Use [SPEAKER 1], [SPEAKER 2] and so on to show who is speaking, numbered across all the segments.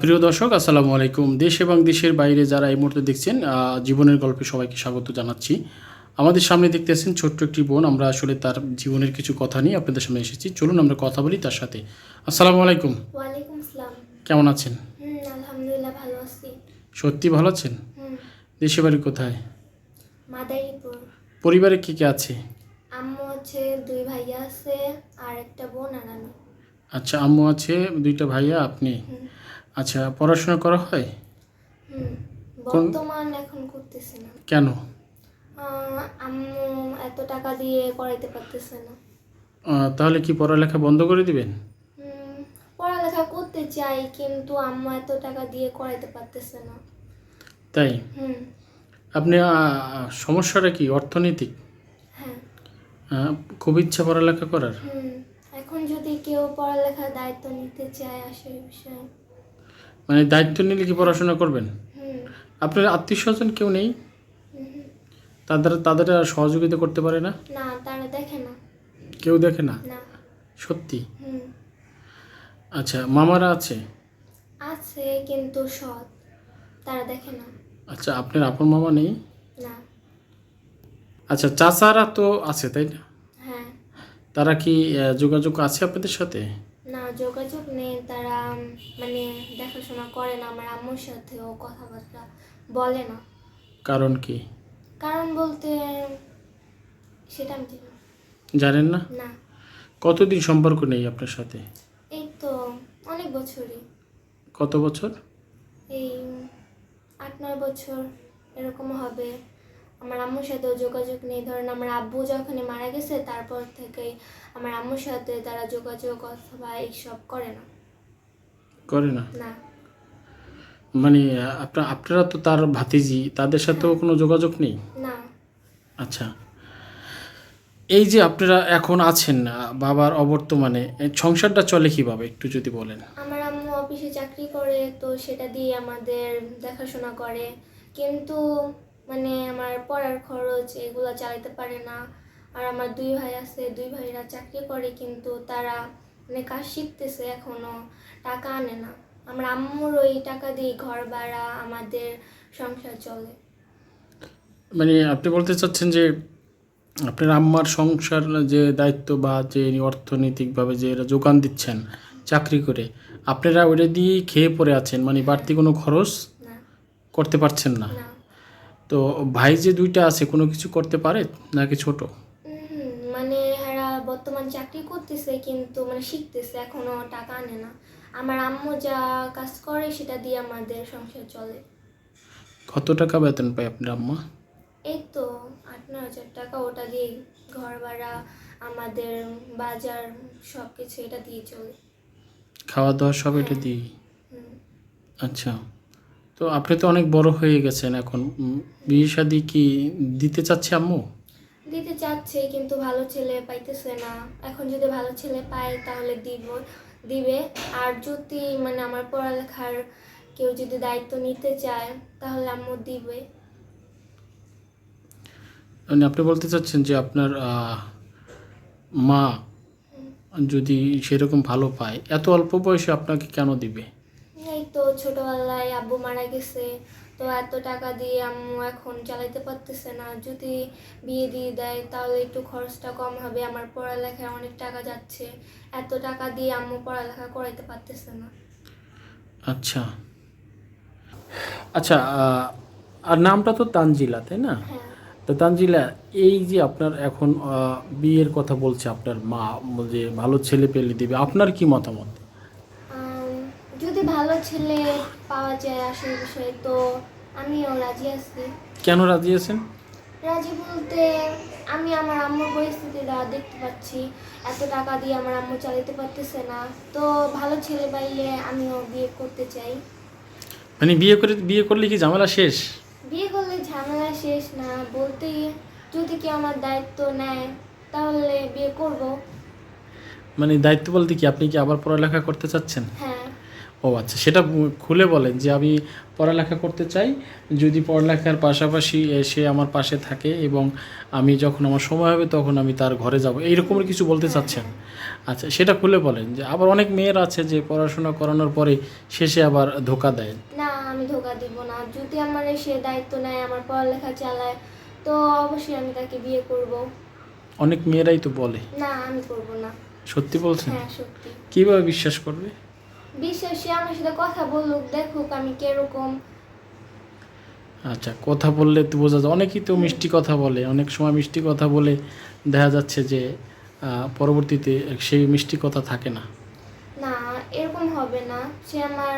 [SPEAKER 1] প্রিয় দর্শক আসসালামু আলাইকুম। দেশ এবং দেশের বাইরে যারা এই মুহূর্তে দেখছেন জীবনের গল্পে সবাইকে স্বাগত জানাচ্ছি। আমাদের সামনে দেখতেছেন ছোট্ট একটি বোন। আমরা আসলে তার জীবনের কিছু কথা নিয়ে আপনাদের সামনে এসেছি। চলুন আমরা কথা বলি তার সাথে। আসসালামু আলাইকুম। কেমন আছেন? সত্যি ভালো আছেন? দেশে বাড়ি কোথায়? পরিবারে কে কে আছে?
[SPEAKER 2] আম্মু আছে দুই ভাইয়া আছে আর একটা বোন আর আমি।
[SPEAKER 1] আচ্ছা আম্মু আছে দুইটা ভাইয়া আপনি? আচ্ছা পড়াশোনা করা হয়?
[SPEAKER 2] হুম বর্তমান এখন করতেছে না।
[SPEAKER 1] কেন?
[SPEAKER 2] আম্মু এত টাকা দিয়ে করাইতে পারতেছে না।
[SPEAKER 1] তাহলে কি পড়ালেখা বন্ধ করে দিবেন?
[SPEAKER 2] হুম, পড়ালেখা করতে চাই কিন্তু আম্মু এত টাকা দিয়ে করাইতে পারতেছে না।
[SPEAKER 1] তাই?
[SPEAKER 2] হুম।
[SPEAKER 1] আপনি সমস্যাটা কি অর্থনৈতিক?
[SPEAKER 2] হ্যাঁ।
[SPEAKER 1] খুব ইচ্ছা পড়ালেখা করার?
[SPEAKER 2] হুম এখন যদি কেউ পড়ালেখার দায়িত্ব নিতে চায় আসে বিষয়ে।
[SPEAKER 1] মানে দায়িত্ব নিলে কি পড়াশোনা করবেন? আপনার আত্মীয় স্বজন কেউ নেই। তাদের তাদের সহযোগিতা করতে পারে না?
[SPEAKER 2] না তারা দেখে না।
[SPEAKER 1] কেউ দেখে না? সত্যি? আচ্ছা মামারা আছে?
[SPEAKER 2] আছে কিন্তু সৎ। তারা দেখে না।
[SPEAKER 1] আচ্ছা আপনার আপন মামা নেই?
[SPEAKER 2] না।
[SPEAKER 1] আচ্ছা চাচারা তো আছে তাই না?
[SPEAKER 2] হ্যাঁ।
[SPEAKER 1] তারা কি যোগাযোগ আছে আপনাদের সাথে?
[SPEAKER 2] যোগাযোগ নেই তারা মানে দেখাশোনা করে না আমার আম্মুর সাথেও কথাবার্তা বলে না।
[SPEAKER 1] কারণ কি?
[SPEAKER 2] কারণ বলতে সেটা আমি জানি না।
[SPEAKER 1] জানেন না?
[SPEAKER 2] না।
[SPEAKER 1] কতদিন সম্পর্ক নেই আপনার সাথে?
[SPEAKER 2] এই তো অনেক বছরই।
[SPEAKER 1] কত বছর?
[SPEAKER 2] এই আট নয় বছর এরকম হবে। আমার আম্মুর সাথেও যোগাযোগ নেই। ধরেন আমার আব্বু যখনই মারা গেছে তারপর থেকেই আমার আম্মুর সাথে তারা যোগাযোগ অথবা এইসব করে না।
[SPEAKER 1] করে না?
[SPEAKER 2] না।
[SPEAKER 1] মানে আপনার আপনারা তো তার ভাতিজি তাদের সাথেও কোনো যোগাযোগ নেই?
[SPEAKER 2] না।
[SPEAKER 1] আচ্ছা। এই যে আপনারা এখন আছেন আহ, বাবার অবর্তমানে সংসারটা চলে কীভাবে একটু যদি বলেন?
[SPEAKER 2] আমার আম্মু অফিসে চাকরি করে তো সেটা দিয়ে আমাদের দেখাশোনা করে। কিন্তু মানে আমার পড়ার খরচ এগুলো চালাতে পারে না। আর আমার দুই ভাই আছে দুই ভাইরা চাকরি করে কিন্তু তারা মানে কাজ শিখতেছে এখনও টাকা আনে না। আমার আম্মুর ওই টাকা দিয়ে ঘর ভাড়া আমাদের সংসার চলে।
[SPEAKER 1] মানে আপনি বলতে চাচ্ছেন যে আপনার আম্মার সংসার যে দায়িত্ব বা যে অর্থনৈতিকভাবে যে এরা যোগান দিচ্ছেন চাকরি করে আপনারা ওটা দিয়েই খেয়ে পড়ে আছেন মানে বাড়তি কোনো খরচ করতে পারছেন না। তো ভাই যে দুইটা আছে কোনো কিছু করতে পারে নাকি ছোট?
[SPEAKER 2] মানে এরা বর্তমান চাকরি করতেছে কিন্তু মানে শিখতেছে এখনও টাকা আনে না। আমার আম্মু যা কাজ করে সেটা দিয়ে আমাদের সংসার চলে।
[SPEAKER 1] কত টাকা বেতন পায় আপনার আম্মা?
[SPEAKER 2] এই তো আট ন হাজার টাকা ওটা দিয়ে ঘর ভাড়া আমাদের বাজার সব কিছু এটা দিয়ে চলে।
[SPEAKER 1] খাওয়া দাওয়া সব এটা দিই
[SPEAKER 2] হুম,
[SPEAKER 1] আচ্ছা। তো আপনি তো অনেক বড় হয়ে গেছেন এখন। বিয়ে শাদি কি দিতে চাচ্ছে আম্মু?
[SPEAKER 2] দিতে চাচ্ছে কিন্তু ভালো ছেলে পাইতেছে না। এখন যদি ভালো ছেলে পায় তাহলে দিব দিবে। আর যদি মানে আমার পড়ালেখার কেউ যদি দায়িত্ব নিতে চায় তাহলে আম্মু দিবে।
[SPEAKER 1] মানে আপনি বলতে চাচ্ছেন যে আপনার আহ, মা যদি সেরকম ভালো পায় এত অল্প বয়সে আপনাকে কেন দিবে?
[SPEAKER 2] তো ছোটবেলায় আব্বু মারা গেছে তো এত টাকা দিয়ে আম্মু এখন চালাইতে পারতেছে না। যদি বিয়ে দিয়ে দেয় তাহলে একটু খরচটা কম হবে আমার পড়ালেখায় অনেক টাকা যাচ্ছে। এত টাকা দিয়ে আম্মু পড়ালেখা করাইতে পারতেছে না।
[SPEAKER 1] আচ্ছা। আচ্ছা আর নামটা তো তানজিলা তাই না?
[SPEAKER 2] হ্যাঁ।
[SPEAKER 1] তো তানজিলা এই যে আপনার এখন বিয়ের কথা বলছে আপনার মা যে ভালো ছেলে পেলে দিবে আপনার কি মতামত?
[SPEAKER 2] যদি ভালো ছেলে পাওয়া যায় আসল বিষয়ে তো আমিও রাজি আছি।
[SPEAKER 1] কেন রাজি আছেন?
[SPEAKER 2] রাজি বলতে আমি আমার আম্মুর পরিস্থিতিটা দেখতে পাচ্ছি। এত টাকা দিয়ে আমার আম্মু চালাতে পারতেছে না। তো ভালো ছেলে পাইলে আমিও বিয়ে করতে চাই।
[SPEAKER 1] মানে বিয়ে করে বিয়ে করলে কি ঝামেলা শেষ?
[SPEAKER 2] বিয়ে করলে ঝামেলা শেষ না। বলতে যদি কেউ আমার দায়িত্ব নেয় তাহলে বিয়ে করব।
[SPEAKER 1] মানে দায়িত্ব বলতে কি আপনি কি আবার পড়ালেখা করতে চাচ্ছেন?
[SPEAKER 2] হ্যাঁ।
[SPEAKER 1] ও আচ্ছা সেটা খুলে বলেন যে আমি পড়ালেখা করতে চাই যদি পড়ালেখার পাশাপাশি সে আমার পাশে থাকে এবং আমি যখন আমার সময় হবে তখন আমি তার ঘরে যাব এইরকমের কিছু বলতে চাচ্ছেন? আচ্ছা সেটা খুলে বলেন যে আবার অনেক মেয়ের আছে যে পড়াশোনা করানোর পরে শেষে আবার ধোকা দেয়।
[SPEAKER 2] না আমি ধোকা দিব না যদি আমার সে দায়িত্ব নেয় আমার পড়ালেখা চালায় তো অবশ্যই আমি তাকে বিয়ে করব।
[SPEAKER 1] অনেক মেয়েরাই তো বলে।
[SPEAKER 2] না আমি করব না।
[SPEAKER 1] সত্যি বলছেন?
[SPEAKER 2] হ্যাঁ সত্যি।
[SPEAKER 1] কীভাবে বিশ্বাস করবে?
[SPEAKER 2] বিশ্বাস সে আমার সাথে কথা বলুক দেখুক আমি কীরকম।
[SPEAKER 1] আচ্ছা কথা বললে তো বোঝা যায় অনেকেই তো মিষ্টি কথা বলে অনেক সময় মিষ্টি কথা বলে দেখা যাচ্ছে যে পরবর্তীতে সেই মিষ্টি কথা থাকে না।
[SPEAKER 2] না এরকম হবে না সে আমার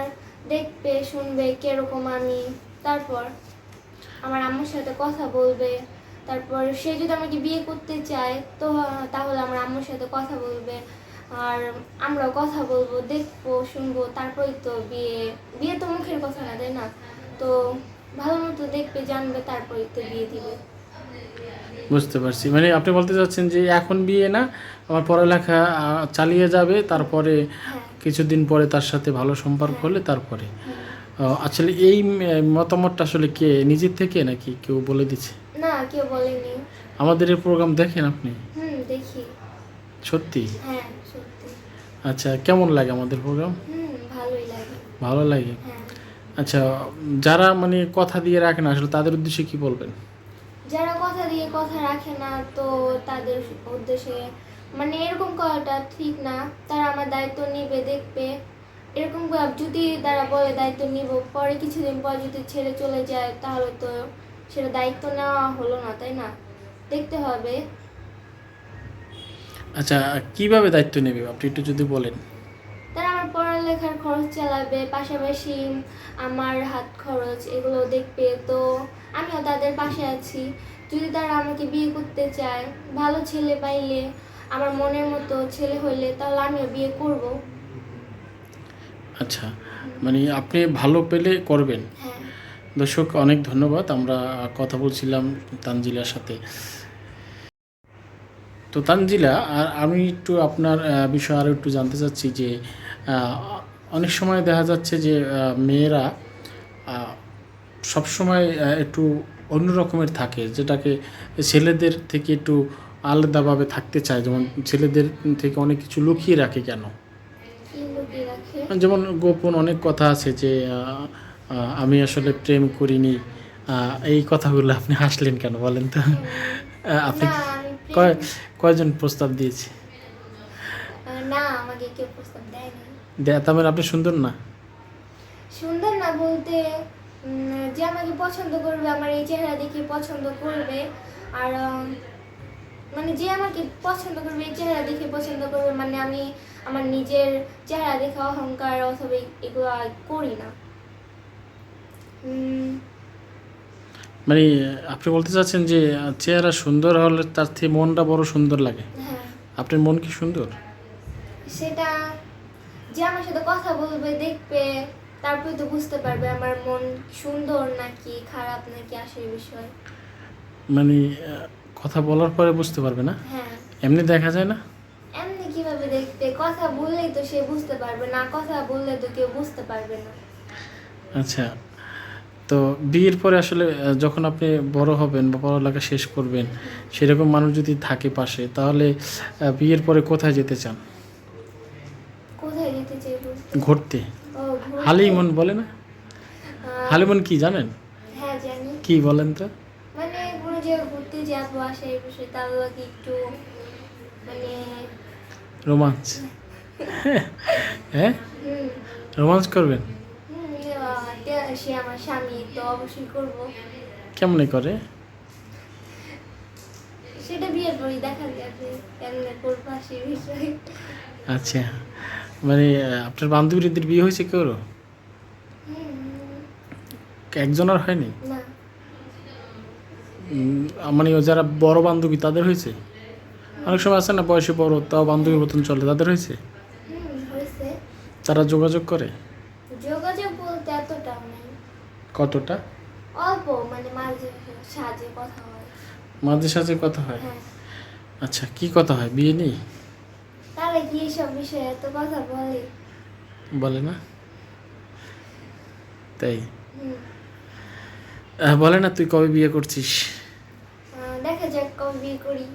[SPEAKER 2] দেখবে শুনবে কীরকম আমি তারপর আমার আম্মুর সাথে কথা বলবে তারপর সে যদি আমাকে বিয়ে করতে চায় তো তাহলে আমার আম্মুর সাথে কথা বলবে। আর আমরাও কথা বলব দেখব শুনব তারপরেই তো বিয়ে। বিয়ে তো মুখের কথা না তাই না? তো ভালো মতো দেখবে জানবে তারপরেই তো বিয়ে দিবে।
[SPEAKER 1] বুঝতে পারছি। মানে আপনি বলতে চাচ্ছেন যে এখন বিয়ে না আমার পড়ালেখা চালিয়ে যাবে তারপরে
[SPEAKER 2] হ্যাঁ।
[SPEAKER 1] কিছুদিন পরে তার সাথে ভালো সম্পর্ক হলে তারপরে।
[SPEAKER 2] হুম।
[SPEAKER 1] আসলে এই মতামতটা আসলে কে নিজের থেকে নাকি কেউ বলে দিচ্ছে?
[SPEAKER 2] না কেউ বলেনি।
[SPEAKER 1] আমাদের এই প্রোগ্রাম দেখেন আপনি?
[SPEAKER 2] হুম দেখি।
[SPEAKER 1] সত্যি?
[SPEAKER 2] হ্যাঁ। সত্যি
[SPEAKER 1] আচ্ছা কেমন লাগে আমাদের প্রোগ্রাম
[SPEAKER 2] হুম ভালোই লাগে।
[SPEAKER 1] ভালো লাগে?
[SPEAKER 2] হ্যাঁ।
[SPEAKER 1] আচ্ছা যারা মানে কথা দিয়ে রাখে না আসলে তাদের উদ্দেশ্যে কি বলবেন?
[SPEAKER 2] যারা কথা দিয়ে কথা রাখে না তো তাদের উদ্দেশ্যে মানে এরকম করাটা ঠিক না। তারা আমার দায়িত্ব নিবে দেখবে। এরকম যদি তারা বলে দায়িত্ব নিব পরে কিছুদিন পর যদি ছেড়ে চলে যায় তাহলে তো সেটা দায়িত্ব নেওয়া হলো না তাই না? দেখতে হবে।
[SPEAKER 1] আচ্ছা কীভাবে দায়িত্ব নেবে? আপনি একটু যদি বলেন।
[SPEAKER 2] তারা আমার পড়ালেখার খরচ চালাবে পাশাপাশি আমার হাত খরচ এগুলো দেখবে। তো আমিও তাদের পাশে আছি। যদি তারা আমাকে বিয়ে করতে চায় ভালো ছেলে পাইলে আমার মনের মতো ছেলে হইলে তাহলে আমিও বিয়ে করব।
[SPEAKER 1] আচ্ছা মানে আপনি ভালো পেলে করবেন।
[SPEAKER 2] হ্যাঁ।
[SPEAKER 1] দর্শক অনেক ধন্যবাদ। আমরা কথা বলছিলাম তানজিলার সাথে। তো তানজিলা আর আমি একটু আপনার বিষয়ে আরও একটু জানতে চাচ্ছি যে অনেক সময় দেখা যাচ্ছে যে মেয়েরা সবসময় একটু অন্য রকমের থাকে যেটাকে ছেলেদের থেকে একটু আলাদাভাবে থাকতে চায়। যেমন ছেলেদের থেকে অনেক কিছু লুকিয়ে রাখে কেন? যেমন গোপন অনেক কথা আছে যে আমি আসলে প্রেম করিনি এই কথাগুলো আপনি হাসলেন কেন বলেন তো? আপনি কয় কয়জন প্রস্তাব দিয়েছে?
[SPEAKER 2] না আমাকে কেউ প্রস্তাব দেয়নি।
[SPEAKER 1] দেয়া তার মানে আপনি সুন্দর না?
[SPEAKER 2] সুন্দর না বলতে যে আমাকে পছন্দ করবে আমার এই চেহারা দেখে পছন্দ করবে আর মানে যে আমাকে পছন্দ করবে এই চেহারা দেখে পছন্দ করবে মানে আমি আমার নিজের চেহারা দেখে অহংকার অথবা এগুলো করি না।
[SPEAKER 1] মানে আপনি বলতে চাচ্ছেন যে চেহারা সুন্দর হলে তার থেকে মনটা বড় সুন্দর লাগে?
[SPEAKER 2] হ্যাঁ।
[SPEAKER 1] আপনার মন কি সুন্দর?
[SPEAKER 2] সেটা যে আমার সাথে কথা বলবে দেখবে তারপরে তো বুঝতে পারবে আমার মন সুন্দর নাকি খারাপ নাকি আসে বিষয়।
[SPEAKER 1] মানে কথা বলার পরে বুঝতে পারবে না?
[SPEAKER 2] হ্যাঁ।
[SPEAKER 1] এমনি দেখা যায় না?
[SPEAKER 2] এমনি কীভাবে দেখবে? কথা বললেই তো সে বুঝতে পারবে না কথা বললে তো কেউ বুঝতে পারবে না।
[SPEAKER 1] আচ্ছা। তো বিয়ের পরে আসলে যখন আপনি বড় হবেন বা পড়ালেখা শেষ করবেন সেরকম মানুষ যদি থাকে পাশে তাহলে বিয়ের পরে কোথায় যেতে চান?
[SPEAKER 2] কোথায় যেতে চাই
[SPEAKER 1] ঘুরতে। হালিমন বলে না? হালিমন কি জানেন?
[SPEAKER 2] হ্যাঁ জানি।
[SPEAKER 1] কি বলেন তো?
[SPEAKER 2] মানে কোনো জায়গায় ঘুরতে যাব আসে এই তার লাগে একটু মানে
[SPEAKER 1] রোমাঞ্চ। হ্যাঁ?
[SPEAKER 2] হুম।
[SPEAKER 1] রোমাঞ্চ করবেন?
[SPEAKER 2] সে আমার স্বামী তো অবশ্যই করব।
[SPEAKER 1] কেমনে করে?
[SPEAKER 2] সেটা বিয়ের পরই দেখা যাবে কেমনে করব সে বিষয়ে।
[SPEAKER 1] আচ্ছা মানে আপনার বান্ধবীদের বিয়ে হয়েছে কেউ
[SPEAKER 2] হুম,
[SPEAKER 1] একজন আর হয়নি মানে ও যারা বড় বান্ধবী তাদের হয়েছে? অনেক সময় আছে না বয়সে বড় তাও বান্ধবীর মতন চলে তাদের হয়েছে?
[SPEAKER 2] হয়েছে।
[SPEAKER 1] তারা যোগাযোগ করে?
[SPEAKER 2] যোগাযোগ বলতে এতটাও নেই।
[SPEAKER 1] কতটা?
[SPEAKER 2] অল্প মানে মাঝে কথা হয়।
[SPEAKER 1] মাঝে সাঝে কথা হয়?
[SPEAKER 2] হ্যাঁ।
[SPEAKER 1] আচ্ছা কি কথা হয়? বিয়ে
[SPEAKER 2] তারা কি বিষয়ে এত কথা বলে?
[SPEAKER 1] বলে না? তাই? বলে না তুই কবে বিয়ে করছিস?
[SPEAKER 2] দেখা যাক কবে বিয়ে করি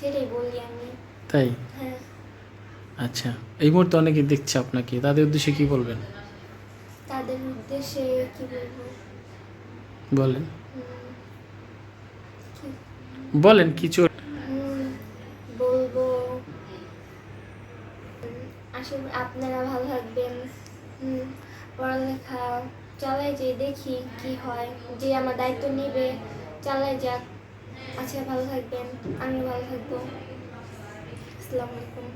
[SPEAKER 2] সেটাই বলি আমি।
[SPEAKER 1] তাই?
[SPEAKER 2] হ্যাঁ।
[SPEAKER 1] আচ্ছা এই মুহূর্তে অনেকে দেখছে আপনাকে তাদের উদ্দেশ্যে কি বলবেন?
[SPEAKER 2] উদ্দেশ্যে কি বলব?
[SPEAKER 1] বলেন। বলেন কিছু।
[SPEAKER 2] বলব আসলে আপনারা ভালো থাকবেন। পড়ালেখা চালাই যে দেখি কি হয় যে আমার দায়িত্ব নেবে চালাই যাক। আচ্ছা ভালো থাকবেন আমিও ভালো থাকব। আসসালামু আলাইকুম।